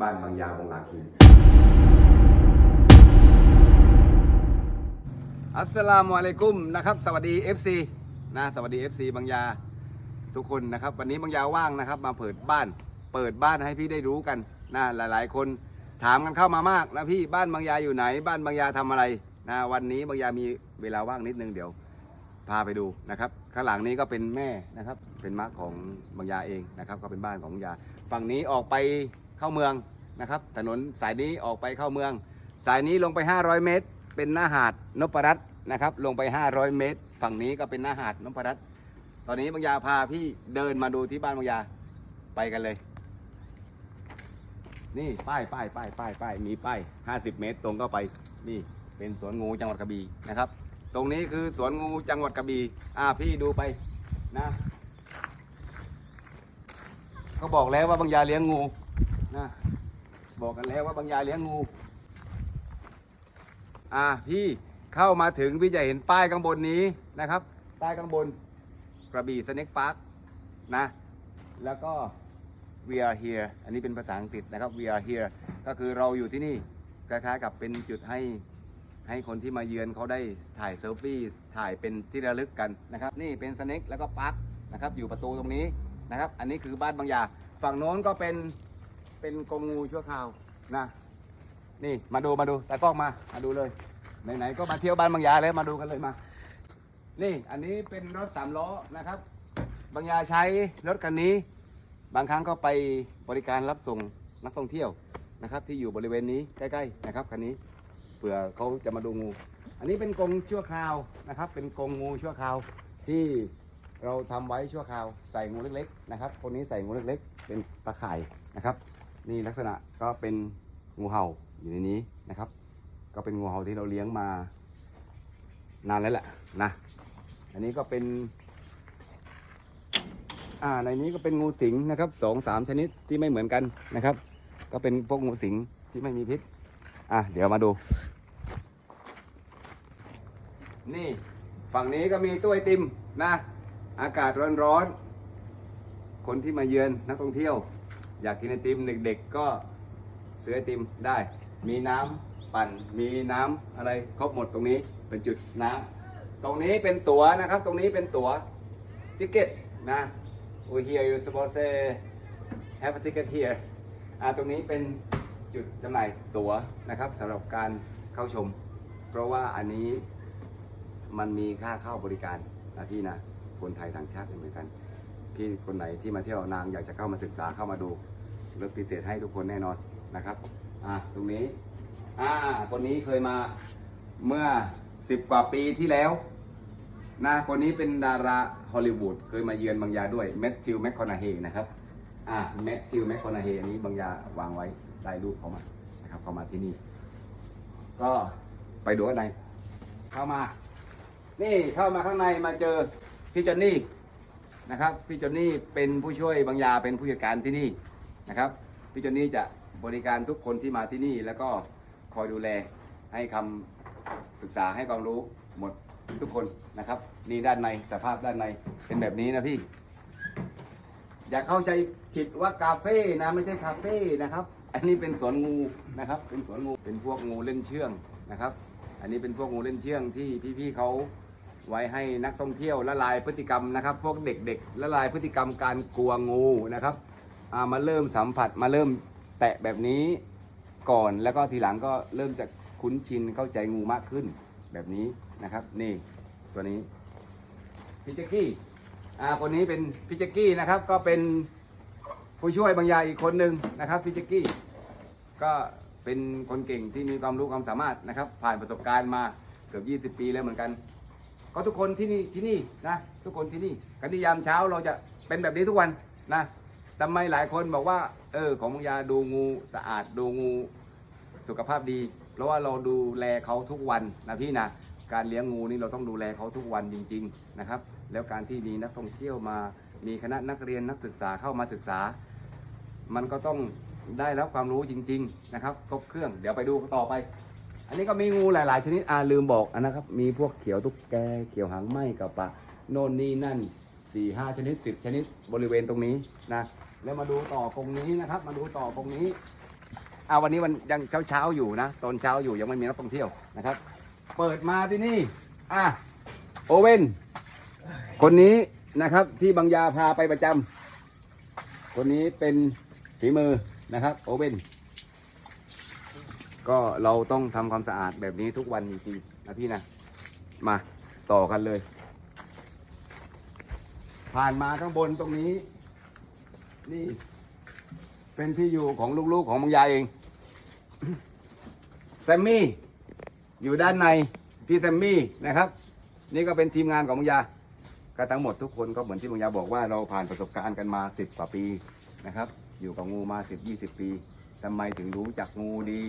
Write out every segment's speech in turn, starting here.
บ้านบางยาบงลาคินอัสสลามุอะลัยกุมนะครับ สวัสดี FC นะสวัสดี FC บางยาทุกคนนะครับ วันนี้บางยาว่างนะครับ มาเปิดบ้าน เปิดบ้านให้พี่ได้รู้กันนะหลาย ๆ คนถามกันเข้ามามากนะพี่บ้านบางยาอยู่ไหน บ้านบางยาทำอะไรนะวันนี้บางยามีเวลาว่างนิดนึงเดี๋ยว พาไปดูนะครับ ข้างหลังนี้ก็เป็นแม่นะครับ เป็นมาร์คของบางยาเองนะครับ ก็เป็นบ้านของบางยา ฝั่งนี้ออกไป เข้าเมืองนะครับ ถนนสายนี้ออกไปเข้าเมือง สายนี้ลงไป 500 เมตร เป็นหน้าหาดนพรัตน์นะครับ ลงไป 500 เมตร ฝั่งนี้ก็เป็นหน้าหาดนพรัตน์ตอนนี้บางยาพาพี่เดินมาดูที่บ้านบางยาไปกันเลย นี่ป้ายป้ายป้ายป้ายป้ายมีป้าย50 เมตรตรงก็ไปนี่เป็นสวนงูจังหวัดกระบี่นะครับ ตรงนี้คือสวนงูจังหวัดกระบี่อ่าพี่ดูไปนะเขาบอกแล้วว่าบางยาเลี้ยงงู นะ บอกกันแล้วว่าบางยาเลี้ยงงู อ่าพี่เข้ามาถึงพี่จะเห็นป้ายข้างบนนี้นะครับ ป้ายข้างบนกระบี่สเน็กพาร์คนะ แล้วก็ we are here อันนี้เป็นภาษาอังกฤษนะครับ we are here ก็คือเราอยู่ที่นี่คล้ายๆกับเป็นจุดให้ให้คนที่มาเยือนเขาได้ถ่ายเซลฟี่ถ่ายเป็นที่ระลึกกันนะครับ นี่เป็นสเน็กแล้วก็พาร์คนะครับ อยู่ประตูตรงนี้นะครับ อันนี้คือบ้านบางยา ฝั่งโน้นก็เป็น เป็นกรงงูชั่วคราวนะ นี่มาดูมาดูตากล้องมามาดูเลยไหนๆก็มาเที่ยวบ้านบางยาแล้วมาดูกันเลยมา นี่อันนี้เป็นรถสามล้อนะครับ บางยาใช้รถคันนี้ บางครั้งก็ไปบริการรับส่งนักท่องเที่ยวนะครับ ที่อยู่บริเวณนี้ใกล้ๆนะครับคันนี้เผื่อเขาจะมาดูงู อันนี้เป็นกรงชั่วคราวนะครับ เป็นกรงงูชั่วคราวที่เราทำไว้ชั่วคราวใส่งูเล็กๆนะครับคนนี้ใส่งูเล็กๆ เป็นตะข่ายนะครับ นี่ลักษณะก็เป็นงูเห่าอยู่ในนี้นะครับ ก็เป็นงูเห่าที่เราเลี้ยงมานานแล้วแหละนะอันนี้ก็เป็นอ่าในนี้ก็เป็นงูสิงนะครับสองสามชนิดที่ไม่เหมือนกันนะครับ ก็เป็นพวกงูสิงที่ไม่มีพิษอะเดี๋ยวมาดู นี่ฝั่งนี้ก็มีตู้ไอติมนะ อากาศร้อนๆคนที่มาเยือนนักท่องเที่ยว อยากกินไอติมเด็กๆก็ซื้อไอติมได้ มีน้ำปั่น มีน้ำอะไรครบหมดตรงนี้เป็นจุดน้ำตรงนี้เป็นตั๋วนะครับ ตรงนี้เป็นตั๋วติ๊กเก็ตนะ we here you supposed to have a ticket here อ่าตรงนี้เป็นจุดจำหน่ายตั๋วนะครับสำหรับการเข้าชม เพราะว่าอันนี้มันมีค่าเข้าบริการนะพี่นะคนไทยต่างชาติเหมือนกัน พี่คนไหนที่มาเที่ยวนางอยากจะเข้ามาศึกษาเข้ามาดูเลดพิเศษให้ทุกคนแน่นอนนะครับอ่าตรงนี้อ่าคนนี้เคยมาเมื่อ10กว่าปีที่แล้วนะคนนี้เป็นดาราฮอลลีวูดเคยมาเยือนบางยาด้วยแมทธิวแมคคอนาเฮนะครับอ่าแมทธิวแมคคอนาเฮอันนี้บางยาวางไว้ได้รูปเขามานะครับเขามาที่นี่ ก็ไปดูข้างในเข้ามา นี่เข้ามาข้างในมาเจอพี่จอนนี่ นะครับพี่จอนนี่เป็นผู้ช่วยบางยาเป็นผู้จัดการที่นี่นะครับพี่จอนนี่จะบริการทุกคนที่มาที่นี่ แล้วก็คอยดูแลให้คำปรึกษาให้ความรู้หมดทุกคนนะครับ นี่ด้านในสภาพด้านในเป็นแบบนี้นะพี่ อย่าเข้าใจผิดว่ากาเฟ่นะไม่ใช่คาเฟ่นะครับ อันนี้เป็นสวนงูนะครับ เป็นสวนงูเป็นพวกงูเล่นเชื่องนะครับ อันนี้เป็นพวกงูเล่นเชื่องที่พี่ๆเขา ไว้ให้นักท่องเที่ยวละลายพฤติกรรมนะครับ พวกเด็กๆละลายพฤติกรรมการกลัวงูนะครับามาเริ่มสัมผัสมาเริ่มแตะแบบนี้ก่อนแล้วก็ทีหลังก็เริ่มจะคุ้นชินเข้าใจงูมากขึ้นแบบนี้นะครับ นี่ตัวนี้พี่แจ็กกี้อ่าคนนี้เป็นพี่แจ็กกี้นะครับ ก็เป็นผู้ช่วยบางยาอีกคนหนึ่งนะครับพี่แจ็กกี้ก็เป็นคนเก่งที่มีความรู้ความสามารถนะครับ ผ่านประสบการณ์มาเกือบ 20 ปีแล้วเหมือนกัน ก็ทุกคนที่นี่ที่นี่นะทุกคนที่นี่กันที่ยามเช้าเราจะเป็นแบบนี้ทุกวันนะทำไมหลายคนบอกว่า เออของบางยาดูงูสะอาดดูงูสุขภาพดี เพราะว่าเราดูแลเขาทุกวันนะพี่นะการเลี้ยงงูนี่เราต้องดูแลเขาทุกวันจริง ๆนะครับ แล้วการที่มีนักท่องเที่ยวมา มีคณะนักเรียนนักศึกษาเข้ามาศึกษา มันก็ต้องได้รับความรู้จริง ๆ นะครับครบเครื่องเดี๋ยวไปดูต่อไป อันนี้ก็มีงูหลาย ๆ ชนิดอ่าลืมบอกอันนะครับ มีพวกเขียวตุ๊กแกเขียวหางไหมกับปะโน่นนี่นั่นสี่ห้าชนิดสิบชนิดบริเวณตรงนี้นะแล้วมาดูต่อตรงนี้นะครับ มาดูต่อตรงนี้อ่าวันนี้มันยังเช้าเช้าๆอยู่นะตอนเช้าอยู่ยังไม่มีนักท่องเที่ยวนะครับ เปิดมาที่นี่อะโอเว่นคนนี้นะครับที่บางยาพาไปประจำคนนี้เป็นฝีมือนะครับ โอเว่น ก็เราต้องทำความสะอาดแบบนี้ทุกวันจริงๆนะพี่นะ มาต่อกันเลย ผ่านมาข้างบนตรงนี้ นี่ เป็นที่อยู่ของลูกๆของมังยาเองแซมมี่อยู่ด้านในพี่แซมมี่นะครับ นี่ก็เป็นทีมงานของมังยาก็ทั้งหมดทุกคนก็เหมือนที่มังยาบอกว่าเราผ่านประสบการณ์กันมาสิบกว่าปีนะครับ อยู่กับงูมาสิบยี่สิบปีทำไมถึงรู้จักงูดี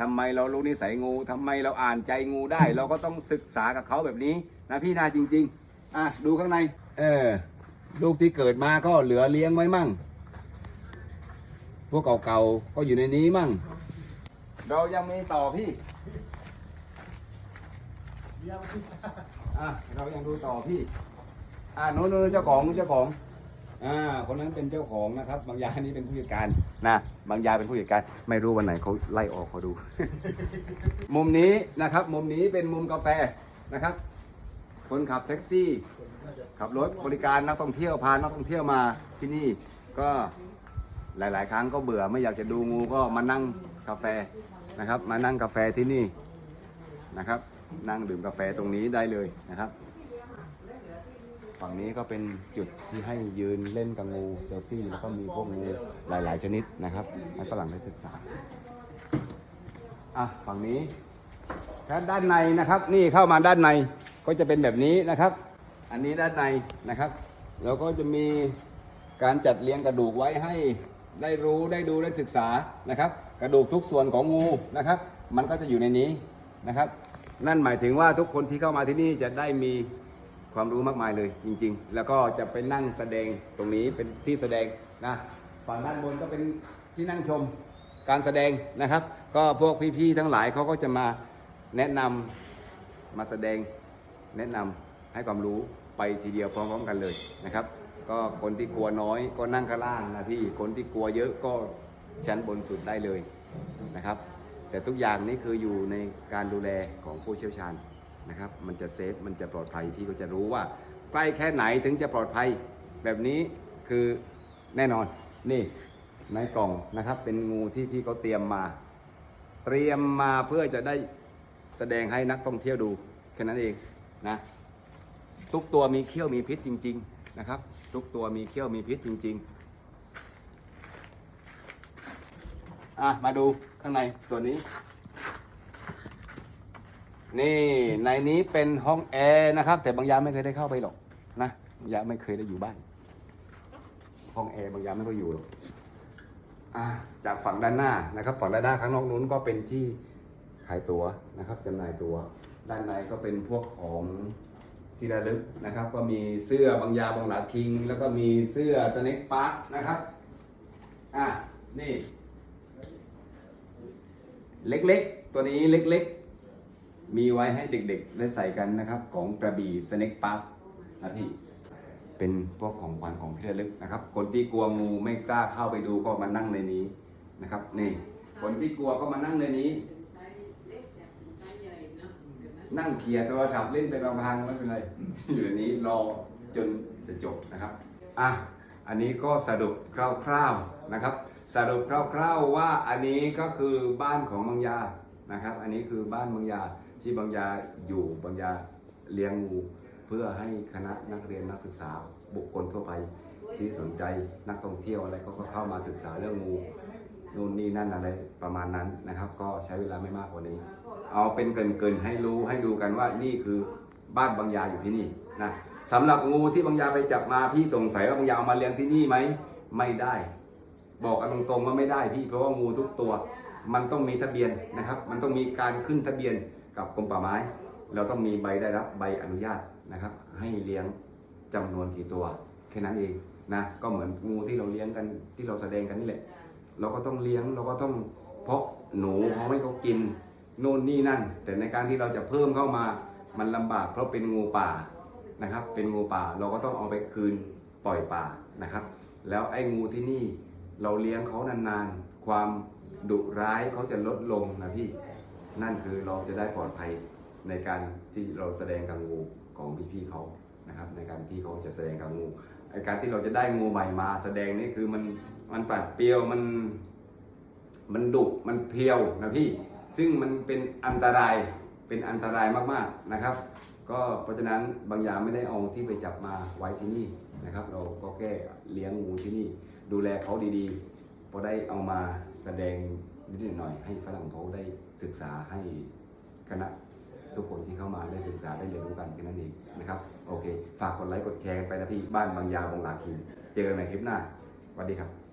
ทำไมเรารู้นิสัยงูทำไมเราอ่านใจงูได้ เราก็ต้องศึกษากับเขาแบบนี้นะพี่นาจริง ๆ อะดูข้างใน เออ ลูกที่เกิดมาก็เหลือเลี้ยงไว้มั่ง พวกเก่าๆก็อยู่ในนี้มั่ง เรายังมีต่อพี่อะเรายังดูต่อพี่ อ่าโน้นโน้นเจ้าของเจ้าของ อ่า คนนั้นเป็นเจ้าของนะครับ บางยานี่เป็นผู้จัดการ นะบางยาเป็นผู้จัดการไม่รู้วันไหนเขาไล่ออกเขาดู มุมนี้นะครับ มุมนี้เป็นมุมกาแฟนะครับ คนขับแท็กซี่ขับรถบริการนักท่องเที่ยวพานักท่องเที่ยวมาที่นี่ก็หลาย ๆ ครั้งก็เบื่อไม่อยากจะดูงูก็มานั่งกาแฟนะครับ มานั่งกาแฟที่นี่นะครับ นั่งดื่มกาแฟตรงนี้ได้เลยนะครับ ฝั่งนี้ก็เป็นจุดที่ให้ยืนเล่นกับงูเซลฟี่แล้วก็มีพวกงูหลาย ๆ ชนิดนะครับ ให้ฝรั่งได้ศึกษาอะฝั่งนี้ถ้าด้านในนะครับ นี่เข้ามาด้านในก็จะเป็นแบบนี้นะครับ อันนี้ด้านในนะครับแล้วก็จะมีการจัดเรียงกระดูกไว้ให้ได้รู้ได้ดูได้ศึกษานะครับ กระดูกทุกส่วนของงูนะครับ มันก็จะอยู่ในนี้นะครับ นั่นหมายถึงว่าทุกคนที่เข้ามาที่นี่จะได้มี ความรู้มากมายเลยจริง ๆ แล้วก็จะไปนั่งแสดงตรงนี้เป็นที่แสดงนะฝั่งด้านบนก็เป็นที่นั่งชมการแสดงนะครับ ก็พวกพี่ๆทั้งหลายเขาก็จะมาแนะนำมาแสดงแนะนำให้ความรู้ไปทีเดียวพร้อมๆกันเลยนะครับ ก็คนที่กลัวน้อยก็นั่งข้างล่างนะพี่คนที่กลัวเยอะก็ชั้นบนสุดได้เลยนะครับ แต่ทุกอย่างนี่คืออยู่ในการดูแลของผู้เชี่ยวชาญ นะครับ มันจะเซฟ มันจะปลอดภัย พี่ก็จะรู้ว่าใกล้แค่ไหนถึงจะปลอดภัย แบบนี้คือแน่นอน นี่ในกล่องนะครับ เป็นงูที่พี่เขาเตรียมมา เตรียมมาเพื่อจะได้แสดงให้นักท่องเที่ยวดูแค่นั้นเองนะทุกตัวมีเขี้ยวมีพิษจริง ๆนะครับ ทุกตัวมีเขี้ยวมีพิษจริง ๆ อะมาดูข้างในส่วนนี้ นี่ในนี้เป็นห้องแอร์นะครับ แต่บางยามไม่เคยได้เข้าไปหรอกนะยามไม่เคยได้อยู่บ้าน ห้องแอร์บางยามไม่เคยอยู่หรอกอะจากฝั่งด้านหน้านะครับ ฝั่งด้านหน้าข้างนอกนู้นก็เป็นที่ขายตั๋วนะครับจำหน่ายตั๋วด้านในก็เป็นพวกของที่ระลึกนะครับ ก็มีเสื้อบางยาบางหลาคิง แล้วก็มีเสื้อสเน็กปาร์คนะครับอะนี่ เล็กๆ ตัวนี้เล็กๆ มีไว้ให้เด็กๆ ได้ใส่กันนะครับ ของกระบี่สเน็กปาร์คนะพี่เป็นพวกของขวัญของที่ระลึกนะครับ คนที่กลัวงูไม่กล้าเข้าไปดูก็มานั่งในนี้นะครับ นี่ คนที่กลัวก็มานั่งในนี้ นั่งเคลียร์โทรศัพท์เล่นไปบางๆไม่เป็นไร อยู่ในนี้รอจนจะจบนะครับอะอันนี้ก็สรุปคร่าวๆนะครับ สรุปคร่าวๆว่าอันนี้ก็คือบ้านของบางยา นะครับ อันนี้คือบ้านบางยาที่บางยาอยู่บางยาเลี้ยงงูเพื่อให้คณะนักเรียนนักศึกษาบุคคลทั่วไปที่สนใจนักท่องเที่ยวอะไรก็เข้ามาศึกษาเรื่องงูนู่นนี่นั่นอะไรประมาณนั้นนะครับ ก็ใช้เวลาไม่มากกว่านี้ เอาเป็นเกินๆให้รู้ให้ดูกันว่านี่คือบ้านบางยาอยู่ที่นี่นะสำหรับงูที่บางยาไปจับมาพี่สงสัยว่าบางยาเอามาเลี้ยงที่นี่ไหมไม่ได้ บอกกันตรงๆว่าไม่ได้พี่เพราะว่างูทุกตัว มันต้องมีทะเบียนนะครับ มันต้องมีการขึ้นทะเบียนกับกรมป่าไม้ เราต้องมีใบได้รับใบอนุญาตนะครับ ให้เลี้ยงจำนวนกี่ตัวแค่นั้นเองนะก็เหมือนงูที่เราเลี้ยงกันที่เราแสดงกันนี่แหละ เราก็ต้องเลี้ยงเราก็ต้องเพาะหนูเขาให้เขากินโน่นนี่นั่น แต่ในการที่เราจะเพิ่มเข้ามามันลำบากเพราะเป็นงูป่านะครับ เป็นงูป่าเราก็ต้องเอาไปคืนปล่อยป่านะครับ แล้วไอ้งูที่นี่เราเลี้ยงเขานานๆ ความ ดุร้ายเขาจะลดลงนะพี่ นั่นคือเราจะได้ปลอดภัยในการที่เราแสดงกับงูของพี่ๆเขานะครับในการที่เขาจะแสดงกับงูไอการที่เราจะได้งูใหม่มาแสดงนี่คือมันมันปัดเปรียวมัน มันดุมันเพียวนะพี่ ซึ่งมันเป็นอันตรายเป็นอันตรายมากๆนะครับ ก็เพราะฉะนั้นบางอย่างไม่ได้เอาที่ไปจับมาไว้ที่นี่นะครับ เราก็แค่เลี้ยงงูที่นี่ ดูแลเขาดีๆพอได้เอามา แสดงนิดหน่อยให้ฝรั่งเขาได้ศึกษาให้คณะทุกคนที่เข้ามาได้ศึกษาได้เรียนรู้กันแค่นั้นเองนะครับ โอเค ฝากกดไลค์กดแชร์ไปนะพี่บ้านบางยาบางลาคินเจอกันใหม่คลิปหน้าสวัสดีครับ